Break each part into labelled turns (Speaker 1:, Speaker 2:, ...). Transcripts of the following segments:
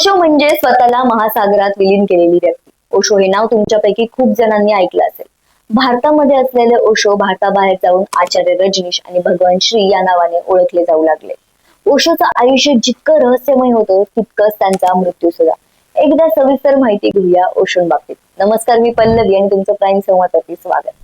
Speaker 1: ओशो म्हणजे स्वतःला महासागरात विलीन केलेली व्यक्ती. ओशो हे नाव तुमच्यापैकी खूप जणांनी ऐकलं असेल. भारतामध्ये असलेले ओशो भारताबाहेर जाऊन आचार्य रजनीश आणि भगवान श्री या नावाने ओळखले जाऊ लागले. ओशोचं आयुष्य जितकं रहस्यमय होतं तितकंच त्यांचा मृत्यू सुद्धा. एकदा सविस्तर माहिती घेऊया ओशोन बाबतीत. नमस्कार मी पल्लवी आणि तुमचं प्राईम संवादासाठी स्वागत.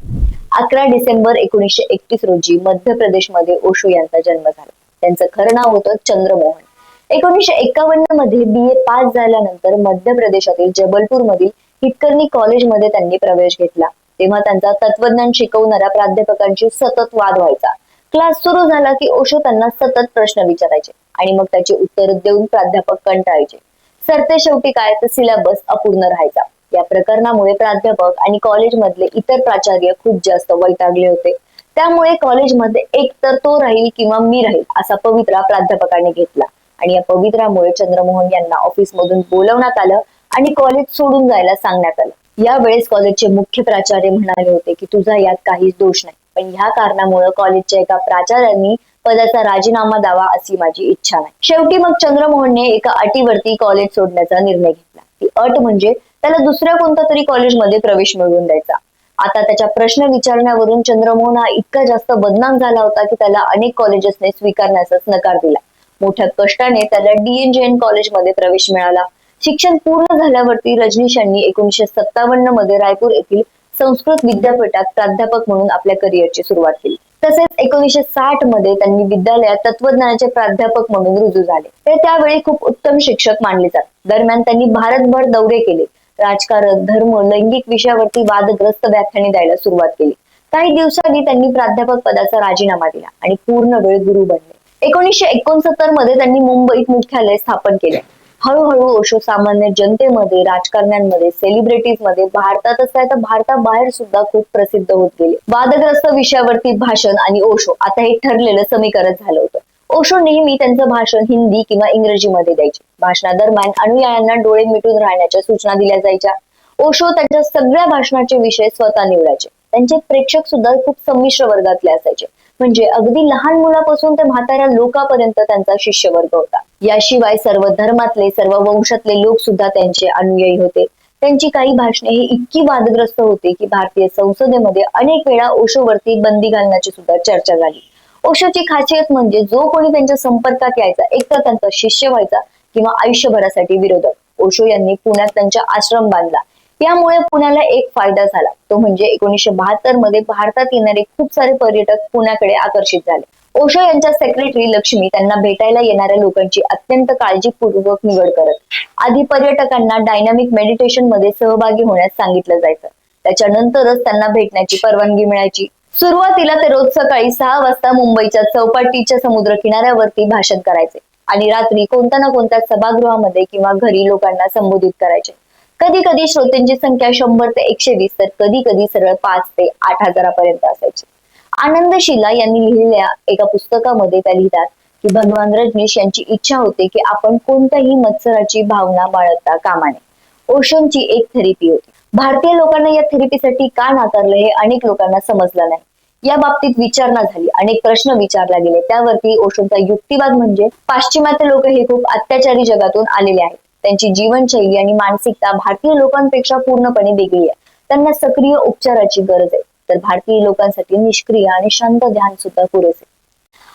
Speaker 1: अकरा डिसेंबर एकोणीसशे एकतीस रोजी मध्य प्रदेशमध्ये ओशो यांचा जन्म झाला. त्यांचं खरं नाव होतं चंद्रमोहन. एकोणीसशे एकावन्नमध्ये बी ए पास झाल्यानंतर मध्य प्रदेशातील जबलपूर मधील हितकर्णी कॉलेजमध्ये त्यांनी प्रवेश घेतला. तेव्हा त्यांचा तत्वज्ञान शिकवणाऱ्या प्राध्यापकांशी सतत वाद व्हायचा. क्लास सुरू झाला की ओशो त्यांना सतत प्रश्न विचारायचे आणि मग त्याची उत्तर देऊन प्राध्यापक कंटाळायचे. सरते शेवटी काय? तर सिलेबस अपूर्ण राहायचा. या प्रकरणामुळे प्राध्यापक आणि कॉलेजमधले इतर प्राचार्य खूप जास्त वैतागले होते. त्यामुळे कॉलेजमध्ये एक तर तो राहील किंवा मी राहील असा पवित्रा प्राध्यापकाने घेतला. आणि या पवित्रामुळे चंद्रमोहन यांना ऑफिस मधून बोलवण्यात आलं आणि कॉलेज सोडून जायला सांगण्यात आलं. यावेळेस कॉलेजचे मुख्य प्राचार्य म्हणाले होते की तुझा यात काहीच दोष नाही. पण ह्या कारणामुळे कॉलेजच्या एका प्राचार्यांनी पदाचा राजीनामा द्यावा अशी माझी इच्छा नाही. शेवटी मग चंद्रमोहनने एका अटीवरती कॉलेज सोडण्याचा निर्णय घेतला. ती अट म्हणजे त्याला दुसऱ्या कोणत्या तरी कॉलेजमध्ये प्रवेश मिळवून द्यायचा. आता त्याच्या प्रश्न विचारण्यावरून चंद्रमोहन हा इतका जास्त बदनाम झाला होता की त्याला अनेक कॉलेजेसने स्वीकारण्याचाच नकार दिला. मोठ्या कष्टाने त्याला डीएनजेएन कॉलेजमध्ये प्रवेश मिळाला. शिक्षण पूर्ण झाल्यावरती रजनीश यांनी एकोणीशे सत्तावन्नमध्ये रायपूर येथील संस्कृत विद्यापीठात प्राध्यापक म्हणून आपल्या करिअरची सुरुवात केली. तसेच एकोणीशे साठमध्ये त्यांनी विद्यालयात तत्वज्ञानाचे प्राध्यापक म्हणून रुजू झाले. ते त्यावेळी खूप उत्तम शिक्षक मानले जात. दरम्यान त्यांनी भारतभर दौरे केले. राजकारण धर्म लैंगिक विषयावरती वादग्रस्त व्याख्याने द्यायला सुरुवात केली. काही दिवसांनी त्यांनी प्राध्यापक पदाचा राजीनामा दिला आणि पूर्ण वेळ गुरु बनले. एकोणीसशे एकोणसत्तरमध्ये त्यांनी मुंबईत मुख्यालय स्थापन केले. हळूहळू ओशो सामान्य जनतेमध्ये राजकारण्यांमध्ये सेलिब्रिटीजमध्ये भारतातच काय तर भारताबाहेर सुद्धा खूप प्रसिद्ध होत गेले. वादग्रस्त विषयावरती भाषण आणि ओशो आता हे ठरलेलं समीकरण झालं होतं. ओशो नेहमी त्यांचं भाषण हिंदी किंवा इंग्रजीमध्ये द्यायचे. भाषणादरम्यान अनुयायांना डोळे मिटून राहण्याच्या सूचना दिल्या जायच्या. ओशो त्यांच्या सगळ्या भाषणाचे विषय स्वतः निवडायचे. त्यांचे प्रेक्षक सुद्धा खूप संमिश्र वर्गातले असायचे. म्हणजे अगदी लहान मुलापासून ते म्हाताऱ्या लोकांपर्यंत त्यांचा शिष्यवर्ग होता. याशिवाय सर्व धर्मातले सर्व वंशातले लोक सुद्धा त्यांचे अनुयायी होते. त्यांची काही भाषणे ही इतकी वादग्रस्त होती की भारतीय संसदेमध्ये अनेक वेळा ओशोवरती बंदी घालण्याची सुद्धा चर्चा झाली. ओशोची खासियत म्हणजे जो कोणी त्यांच्या संपर्कात यायचा एकतर त्यांचा शिष्य व्हायचा किंवा आयुष्यभरासाठी विरोधक. ओशो यांनी पुण्यात त्यांचा आश्रम बांधला. यामुळे पुण्याला एक फायदा झाला. तो म्हणजे एकोणीसशे बहात्तरमध्ये भारतात येणारे खूप सारे पर्यटक पुण्याकडे आकर्षित झाले. ओशो यांच्या सेक्रेटरी लक्ष्मी त्यांना भेटायला येणाऱ्या लोकांची अत्यंत काळजीपूर्वक निवड करत आधी पर्यटकांना डायनामिक मेडिटेशनमध्ये सहभागी होण्यास सांगितलं जायचं. त्याच्यानंतरच त्यांना भेटण्याची परवानगी मिळायची. सुरुवातीला ते रोज सकाळी सहा वाजता मुंबईच्या चौपाटीच्या समुद्र किनाऱ्यावरती भाषण करायचे आणि रात्री कोणत्या ना कोणत्या सभागृहामध्ये किंवा घरी लोकांना संबोधित करायचे. कधी कधी श्रोत्यांची संख्या शंभर ते एकशे वीस तर कधी कधी सरळ पाच ते आठ हजारापर्यंत असायची. आनंद शिला यांनी लिहिलेल्या एका पुस्तकामध्ये त्या लिहितात की भगवान रजनीश यांची इच्छा होते की आपण कोणत्याही मत्सराची भावना बाळगता कामा नये ओशोंची एक थेरपी होती. भारतीय लोकांना या थेरपीसाठी का नाकारलं हे अनेक लोकांना समजलं नाही. या बाबतीत विचारणा झाली. अनेक प्रश्न विचारला गेले. त्यावरती ओशोंचा युक्तिवाद म्हणजे पाश्चिमात्य लोक हे खूप अत्याचारी जगातून आलेले आहेत. त्यांची जीवनशैली आणि मानसिकता भारतीय लोकांपेक्षा पूर्णपणे वेगळी आहे. त्यांना सक्रिय उपचाराची गरज आहे. तर भारतीय लोकांसाठी निष्क्रिय आणि शांत ध्यान सुद्धा पुरेसे.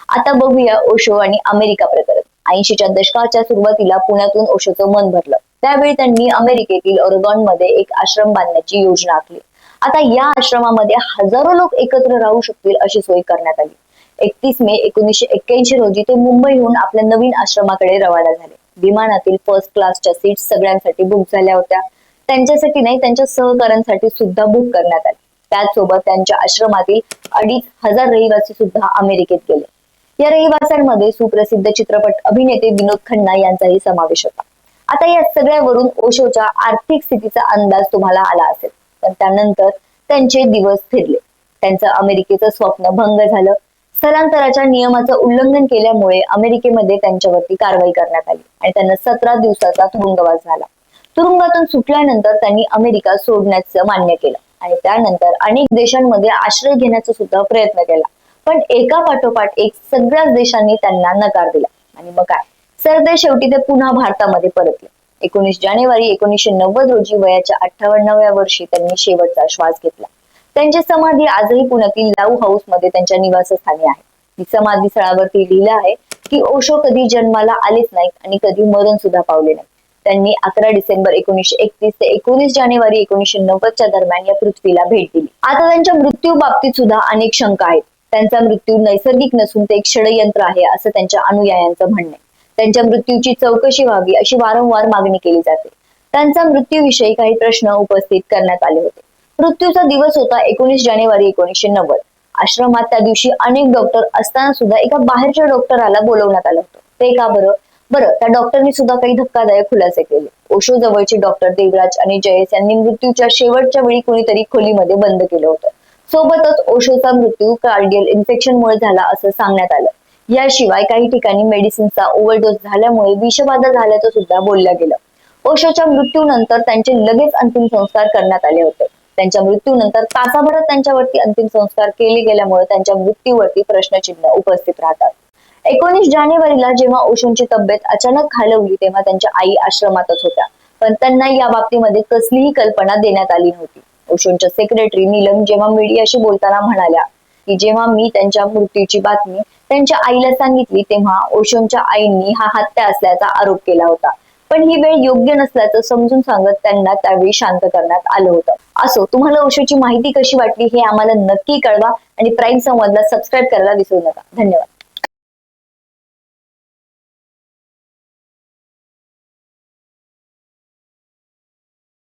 Speaker 1: आता बघूया ओशो आणि अमेरिका प्रकरण. ऐंशीच्या दशकाच्या सुरुवातीला पुण्यातून ओशोचं मन भरलं. त्यावेळी त्यांनी अमेरिकेतील ऑरगॉनमध्ये एक आश्रम बांधण्याची योजना आखली. आता या आश्रमामध्ये हजारो लोक एकत्र राहू शकतील अशी सोय करण्यात आली. एकतीस मे एकोणीसशे एक्क्याऐंशी रोजी ते मुंबईहून आपल्या नवीन आश्रमाकडे रवाना झाले. विमानातील फर्स्ट क्लासच्या सीट सगळ्यांसाठी बुक झाल्या होत्या. त्यांच्यासाठी नाही त्यांच्या सहकाऱ्यांसाठी सुद्धा बुक करण्यात आली. त्याचसोबत त्यांच्या आश्रमातील अडीच हजार रहिवासी सुद्धा अमेरिकेत गेले. या रहिवाशांमध्ये सुप्रसिद्ध चित्रपट अभिनेते विनोद खन्ना यांचाही समावेश होता. आता या सगळ्यावरून ओशोच्या आर्थिक स्थितीचा अंदाज तुम्हाला आला असेल. पण त्यानंतर त्यांचे दिवस फिरले. त्यांचं अमेरिकेचं स्वप्न भंग झालं. स्थलांतराच्या नियमाचं उल्लंघन केल्यामुळे अमेरिकेमध्ये त्यांच्यावरती कारवाई करण्यात आली आणि त्यांना सतरा दिवसाचा तुरुंगवास झाला. तुरुंगातून सुटल्यानंतर त्यांनी अमेरिका सोडण्याचं मान्य केलं आणि त्यानंतर अनेक देशांमध्ये आश्रय घेण्याचा सुद्धा प्रयत्न केला. पण एका पाठोपाठ एक सगळ्याच देशांनी त्यांना नकार दिला. आणि मग काय? सरदे शेवटी ते पुन्हा भारतामध्ये परतले. एकोणीस जानेवारी एकोणीसशे नव्वद रोजी वयाच्या अठ्ठावन्नाव्या वर्षी त्यांनी शेवटचा श्वास घेतला. त्यांची समाधी आजही पुण्यातील लाऊ हाऊसमध्ये त्यांच्या निवासस्थानी आहे. ही समाधी स्थळावरती लिहिलं आहे की ओशो कधी जन्माला आलेच नाहीत आणि कधी मरण सुद्धा पावले नाही त्यांनी अकरा डिसेंबर एकोणीसशे एकतीस ते एकोणीस जानेवारी एकोणीसशे नव्वदच्या दरम्यान या पृथ्वीला भेट दिली. आता त्यांच्या मृत्यू बाबतीत सुद्धा अनेक शंका आहेत. त्यांचा मृत्यू नैसर्गिक नसून ते एक षडयंत्र आहे असं त्यांच्या अनुयायांचं म्हणणं आहे. त्यांच्या मृत्यूची चौकशी व्हावी अशी वारंवार मागणी केली जाते. त्यांचा मृत्यूविषयी काही प्रश्न उपस्थित करण्यात आले होते. मृत्यूचा दिवस होता एकोणीस जानेवारी एकोणीसशे नव्वद. आश्रमात त्या दिवशी अनेक डॉक्टर असताना सुद्धा एका बाहेरच्या डॉक्टराला बोलवण्यात आलं होतं. ते का बरं? बरं त्या डॉक्टरनी सुद्धा काही धक्कादायक खुलासे केले. ओशो जवळचे डॉक्टर देवराज आणि जयेश यांनी मृत्यूच्या शेवटच्या वेळी कोणीतरी खोलीमध्ये बंद केलं होतं. सोबतच ओशोचा मृत्यू कार्डियल इन्फेक्शन मुळे झाला असं सांगण्यात आलं. याशिवाय काही ठिकाणी मेडिसिनचा ओव्हरडोस झाल्यामुळे विषबाधा झाल्याचं सुद्धा बोललं गेलं. ओशोच्या मृत्यूनंतर त्यांचे लगेच अंतिम संस्कार करण्यात आले होते. त्यांच्या मृत्यूनंतर तासाभरात त्यांच्यावरती अंतिम संस्कार केले गेल्यामुळे त्यांच्या मृत्यूवरती प्रश्नचिन्ह उपस्थित राहतात. एकोणीस जानेवारीला जेव्हा ओशोंची तब्येत अचानक खालवली तेव्हा त्यांच्या आई आश्रमातच होत्या. पण त्यांना या बाबतीमध्ये कसलीही कल्पना देण्यात आली नव्हती. ओशोंच्या सेक्रेटरी नीलम जेव्हा मीडियाशी बोलताना म्हणाल्या की जेव्हा मी त्यांच्या मृत्यूची बातमी त्यांच्या आईला सांगितली तेव्हा ओशोंच्या आईंनी हा हत्या असल्याचा आरोप केला होता. पण ही वेळ योग्य नसल्याचं समजून सांगत त्यांना त्यावेळी शांत करण्यात आलं होतं. असो तुम्हाला ओशोची माहिती कशी वाटली हे आम्हाला नक्की कळवा आणि प्राईम संवादला सबस्क्राईब करायला विसरू नका. धन्यवाद.